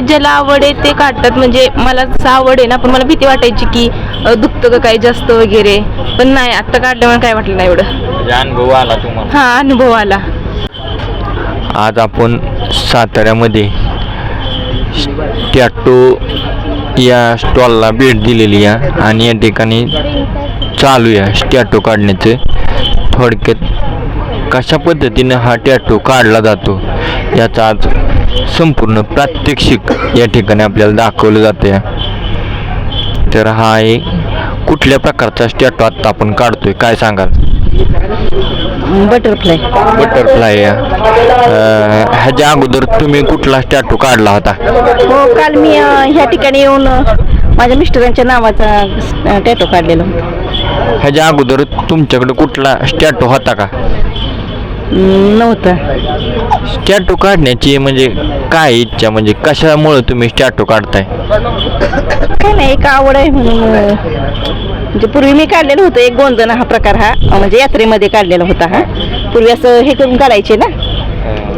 ज्याला आवड आहे ते काढतात. म्हणजे मला तसं आवड आहे ना पण मला भीती वाटायची की अ, दुखतं का काही जास्त वगैरे. पण नाही आत्ता काढल्यामुळे काय वाटलं नाही एवढं. म्हणजे अनुभव आला तुम्हाला? हा अनुभव आला. आज आपण साताऱ्यामध्ये टॅटो या स्टॉलला भेट दिलेली आहे आणि या ठिकाणी चालू आहे स्टॅटो काढण्याचं. थोडक्यात कशा पद्धतीनं हा टॅटो काढला जातो याचा आज संपूर्ण प्रात्यक्षिक या ठिकाणी आपल्याला दाखवलं जाते तर हा एक कुठल्या प्रकारचा स्टॅटो आत्ता आपण काढतोय? काय सांगाल? बटरफ्लाय बटरफ्लाय ह्याच्या अगोदर तुम्ही कुठला स्टॅटू काढला होता? हो काल मी अ, ह्या ठिकाणी येऊन अ, माझ्या मिस्टरांच्या नावाचा टॅटो काढलेला ह्याच्या अगोदर तुमच्याकडे कुठला स्टॅटू होता का? नव्हता. स्टॅटू काढण्याची म्हणजे काय इच्छा? म्हणजे कशामुळे तुम्ही स्टॅटू काढताय? काय नाही एक आवड आहे म्हणून अ, म्हणजे पूर्वी मी काढलेलं होतं एक गोंधन हा प्रकार हा अ, म्हणजे यात्रेमध्ये काढलेला होता हा. पूर्वी असं हे करून काढायचे ना?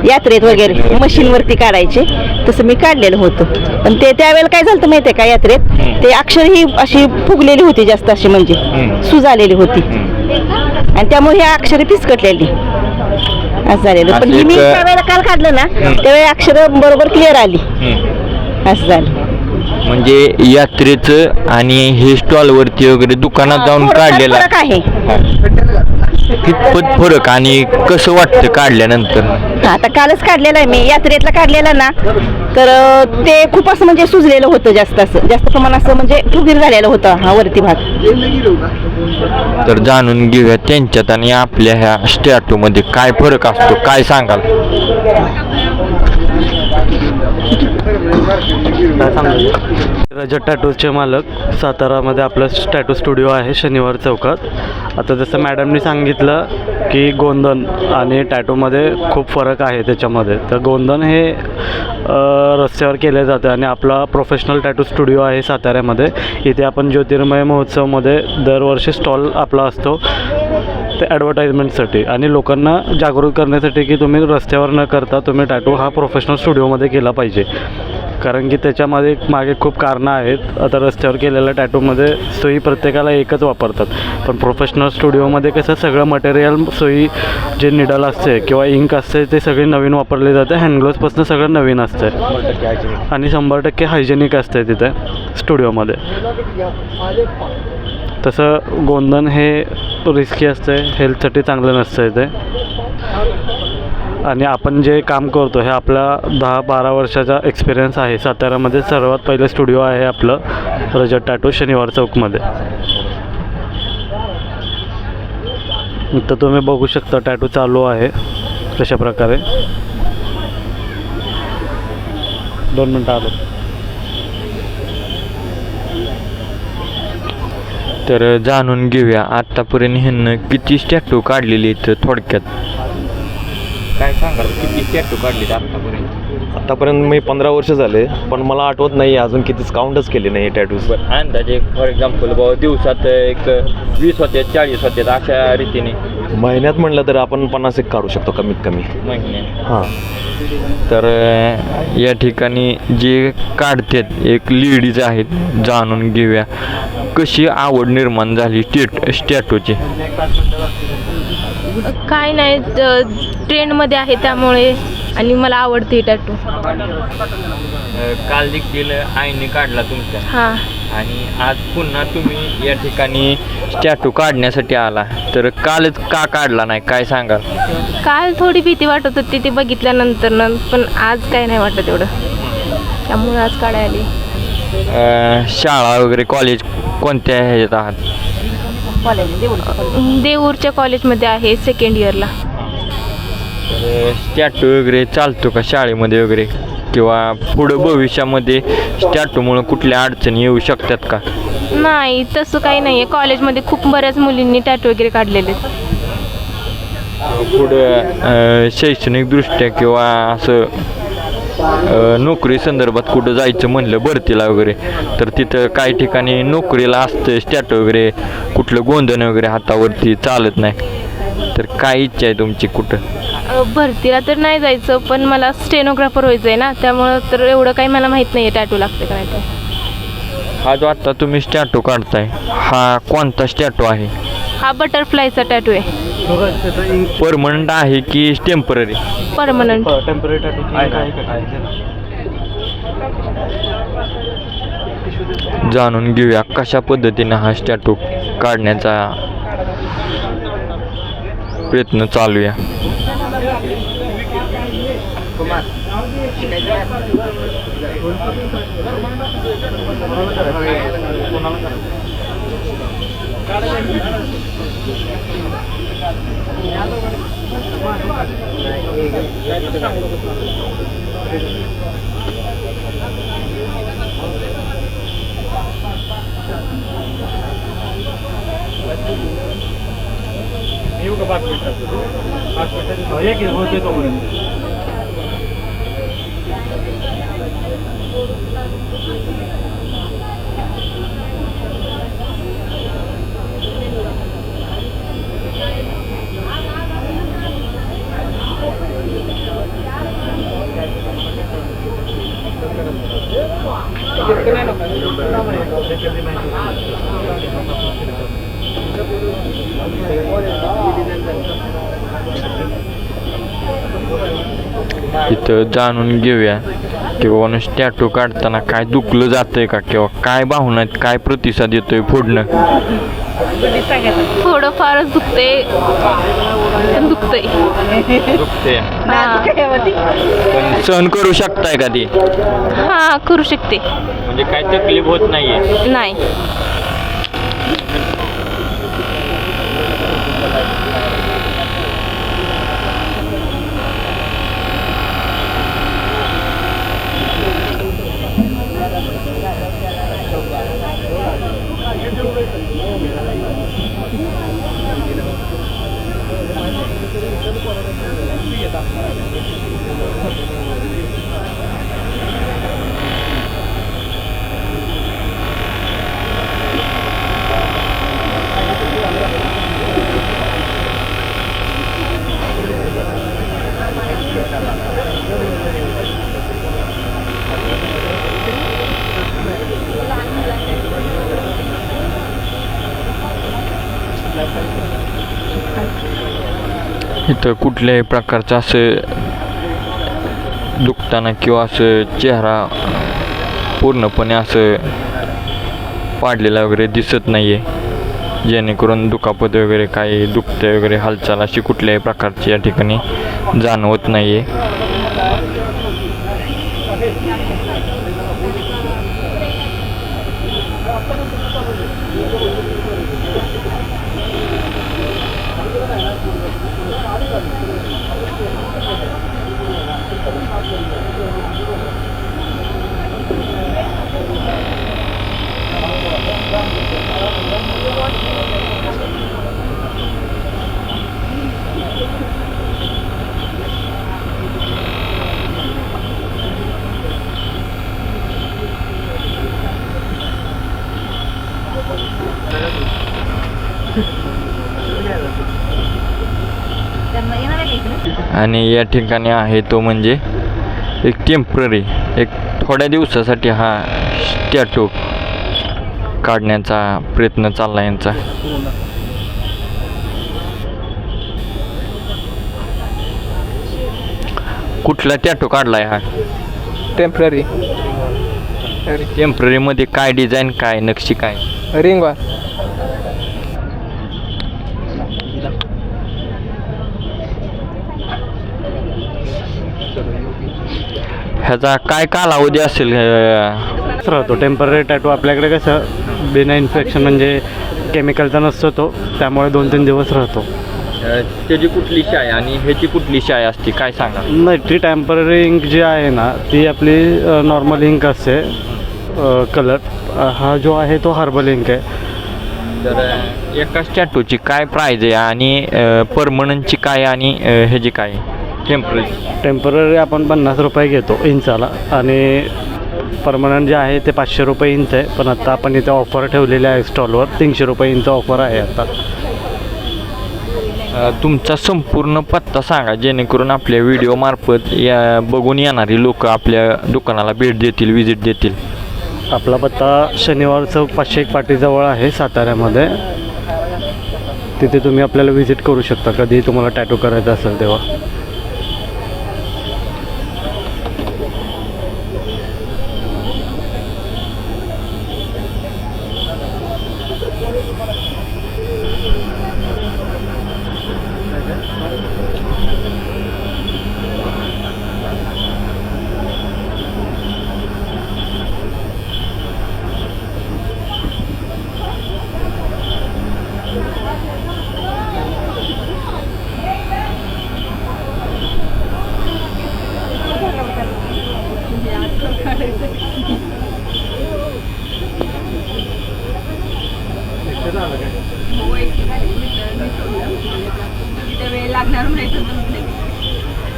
यात्रेत वगैरे मशीनवरती काढायचे. तसं मी काढलेलं होतं. पण ते त्यावेळेला काय झालं माहिती आहे का यात्रेत? ते अक्षर ही अशी फुगलेली होती जास्त अशी म्हणजे. हम्म. सूज आलेली होती आणि त्यामुळे ह्या अक्षरे पिसकटलेली असं झालेलं. पण ही मी काल काढलं ना त्यावेळी अक्षर बरोबर क्लिअर आली. असं झालं. म्हणजे यात्रेचं आणि हे स्टॉलवरती वगैरे दुकानात जाऊन काढलेला. फरक आहे. कितपत फरक आणि कसं वाटतं काढल्यानंतर? आता कालच काढलेला आहे मी यात्रेतला काढलेला ना. तर ते खूप असं म्हणजे सुजलेलं होतं जास्त असं. जास्त प्रमाण असं म्हणजे फुगीर झालेलं होतं हा वरती भाग. तर जाणून घेऊया त्यांच्यात आणि आपल्या ह्या स्टॅटूमध्ये काय फरक असतो काय सांगाल? रजत टॅटूचे मालक सातारामध्ये आपलं टॅटू स्टुडिओ आहे शनिवार चौकात. आता जसं मॅडमनी सांगितलं की गोंधन आणि टॅटूमध्ये खूप फरक आहे त्याच्यामध्ये. तर गोंधन हे रस्त्यावर केले जाते आणि आपला प्रोफेशनल टॅटू स्टुडिओ आहे साताऱ्यामध्ये. इथे आपण ज्योतिर्मय महोत्सवमध्ये दरवर्षी स्टॉल आपला असतो ते ॲडव्हर्टाईजमेंटसाठी आणि लोकांना जागृत करण्यासाठी की तुम्ही रस्त्यावर न करता तुम्ही टॅटू हा प्रोफेशनल स्टुडिओमध्ये केला पाहिजे. कारण की त्याच्यामध्ये मागे खूप कारणं आहेत. आता रस्त्यावर केलेल्या टॅटूमध्ये सोयी प्रत्येकाला एकच वापरतात. पण प्रोफेशनल स्टुडिओमध्ये कसं सगळं मटेरियल सोयी जे निडल असते किंवा इंक असते ते सगळे नवीन वापरले जाते. हँडग्लोव्सपासून सगळं नवीन असते. आणि शंभर टक्के हायजेनिक असते तिथे स्टुडिओमध्ये तसं गोंधन हे रिस्की असते. हेल्थसाठी चांगलं नसतं इथे. आणि आपण जे काम करतो हे आपला दहा बारा वर्षाचा एक्सपिरियन्स आहे. साताऱ्यामध्ये सर्वात पहिलं स्टुडिओ आहे आपलं रजत टॅटू शनिवार चौकमध्ये. तर तुम्ही बघू शकता टॅटू चालू आहे कशा प्रकारे. दोन मिनटं आलो. तर जाणून घेऊया आत्तापर्यंत ह्यांना किती स्टॅटू काढलेली आहेत थोडक्यात? स्टॅटू काढले आतापर्यंत? आतापर्यंत मी पंधरा वर्ष झाले पण मला आठवत नाही अजून कितीच काउंटच केले नाही टॅटूज अंदाजे फॉर एक्झाम्पल बाबा दिवसात एक वीस होते चाळीस होते अशा रीतीने. महिन्यात म्हणलं तर आपण पन्नास एक काढू शकतो कमीत कमी. हां. तर या ठिकाणी जे काढतात एक लेडीज आहेत जाणून घेऊया. कशी आवड निर्माण झाली स्टेट स्टॅटूची काय नाही ट्रेंडमध्ये आहे त्यामुळे. आणि मला आवडते टॅटू काल देखील आईने काढला तुमच्या हां. आणि आज पुन्हा तुम्ही या ठिकाणी स्टॅटू काढण्यासाठी आला. तर कालच का काढला नाही? काय सांगाल? काल थोडी भीती वाटत होती ते बघितल्यानंतर न पण आज काय नाही वाटत एवढं. त्यामुळे आज काढायला आली. अं, शाळा वगैरे कॉलेज कोणत्या ह्याच्यात आहात? देऊरच्या कॉलेजमध्ये आहे सेकंड इयरला तर स्टॅटू वगैरे चालतो का शाळेमध्ये वगैरे? किंवा पुढं भविष्यामध्ये स्टॅटूमुळं कुठल्या अडचणी येऊ शकतात का? नाही तसं काही नाही आहे कॉलेजमध्ये खूप बऱ्याच मुलींनी टॅटू वगैरे काढलेले आहेत. पुढं शैक्षणिकदृष्ट्या किंवा असं अं, नोकरी संदर्भात कुठं जायचं म्हणलं भरतीला वगैरे तर तिथं काही ठिकाणी नोकरीला असतं स्टॅट वगैरे कुठलं गोंधन वगैरे हातावरती चालत नाही. तर काय इच्छा आहे तुमची कुठं? अ, भरतीला तर नाही जायचं पण मला स्टेनोग्राफर व्हायचं आहे ना त्यामुळं तर एवढं काही मला माहीत नाही आहे टॅटू लागते का नाही ते हा जो आता तुम्ही स्टॅटू काढताय हा कोणता स्टॅटू आहे? हा बटरफ्लायचा टॅटू आहे. परमनंट आहे की टेंपररी परमनंट जाणून घेऊया कशा पद्धतीने हा स्टॅटू काढण्याचा प्रयत्न चालू आहे. તો પાંચ મીટર પાંચ મીટર એક હોજે તો મને इथं जाणून घेऊया. की बाबा स्टॅटू काढताना काय दुखलं जातंय का? किंवा काय भावना आहेत? काय प्रतिसाद येतोय फोडणं थोडं फारच दुखते पण दुखतंय. दुखते आहे. पण सहन करू शकताय का ती? हां करू शकते. म्हणजे काय तकलीफ होत नाहीये? नाही. इथं कुठल्याही प्रकारचं असं दुखताना किंवा असं चेहरा पूर्णपणे असं पाडलेला वगैरे दिसत नाही आहे जेणेकरून दुखापत वगैरे काही दुखते वगैरे हालचाल अशी कुठल्याही प्रकारची या ठिकाणी जाणवत नाही आहे Cũng 这个 आणि या ठिकाणी आहे तो म्हणजे एक टेंपररी एक थोड्या दिवसासाठी हा स्टॅटू काढण्याचा प्रयत्न चालला यांचा. कुठला टॅटू काढलाय हा? टेंपररी टेम्पररीमध्ये काय डिझाईन काय नक्षी काय? रिंगवा ह्याचा काय कालावधी असेल राहतो टेंपररी टॅटू आपल्याकडे कसं बिना इन्फेक्शन म्हणजे केमिकलचा नसतो तो त्यामुळे दोन तीन दिवस राहतो. त्याची कुठली शाय आणि ह्याची कुठली शाय असते काय सांगा? नाही ती टेंपररी इंक जी आहे ना ती आपली नॉर्मल इंक असते कलर हा जो आहे तो हर्बल इंक आहे. तर अं, एका स्टॅटूची काय प्राईज आहे आणि परमनंटची काय आणि ह्याची काय टेंपररी टेंपररी आपण पन्नास रुपये घेतो इंचाला. आणि परमनंट जे आहे ते पाचशे रुपये इंच आहे. पण आता आपण इथे ऑफर ठेवलेली आहे स्टॉलवर तीनशे रुपये इंच ऑफर आहे आता. तुमचा संपूर्ण पत्ता सांगा जेणेकरून आपल्या व्हिडिओ मार्फत या बघून येणारी लोक आपल्या दुकानाला भेट देतील विजिट देतील. आपला पत्ता शनिवार चौक पाचशे एक पाटीजवळ आहे साताऱ्यामध्ये. तिथे तुम्ही आपल्याला व्हिजिट करू शकता. कधी तुम्हाला टॅटू करायचा असेल तेव्हा.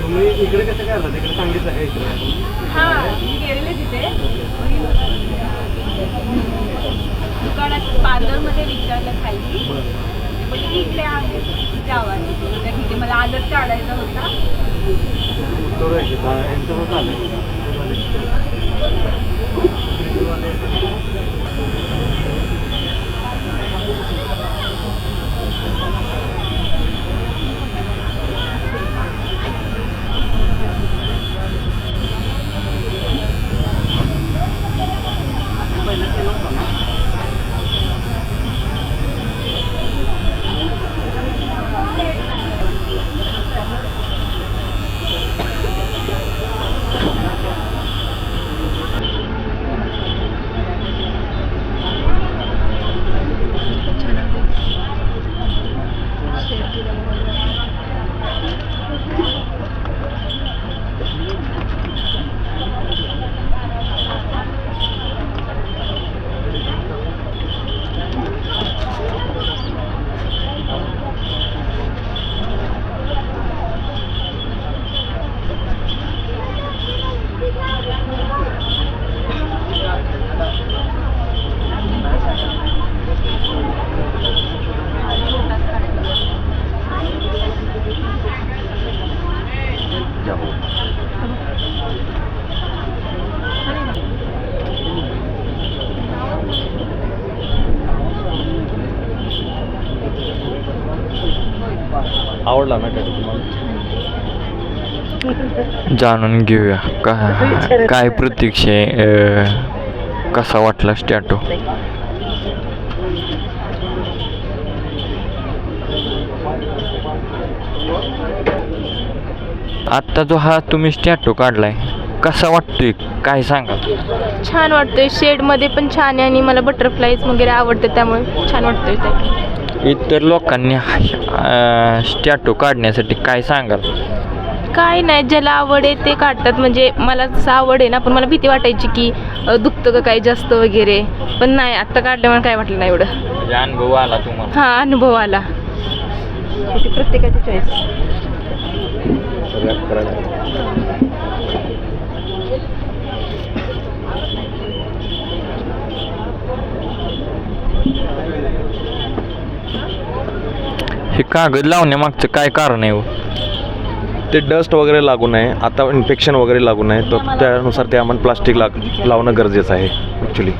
तुम्ही इकडे कसं काय आलं तिकडे? सांगितलं का इकडे दुकानात पार्लरमध्ये विचारलं खाली म्हणजे इकडे आहे जावा ठीक आहे मला आदर काढायचा होता आवडला ना टॅटू तुम्हाला? जाणून घेऊया. का काय प्रतीक्षा आहे? कसा वाटला स्टॅटो आत्ता जो हा तुम्ही स्टॅटो काढलाय कसा वाटतोय? काय सांगा छान वाटतोय. शेडमध्ये पण छान आहे आणि मला बटरफ्लाईज वगैरे आवडते त्यामुळे छान वाटतोय ते. इतर लोकांनी स्टॅटो काढण्यासाठी काय सांगाल? काय नाही ज्याला आवड आहे ते काढतात. म्हणजे मला जसं आवड आहे ना पण मला भीती वाटायची की अ, दुखतं का काय जास्त वगैरे. पण नाही आत्ता काढल्यामुळे काय वाटलं नाही एवढं. म्हणजे अनुभव आला तुम्हाला? हा अनुभव आला. शेवटी प्रत्येकाची चॉईस हे कागद लावण्यामागचं काय कारण आहे हो? ते डस्ट वगैरे लागू नये आता इन्फेक्शन वगैरे लागू नये तर त्यानुसार ते आपण प्लास्टिक लाग लावणं गरजेचं आहे ॲक्च्युली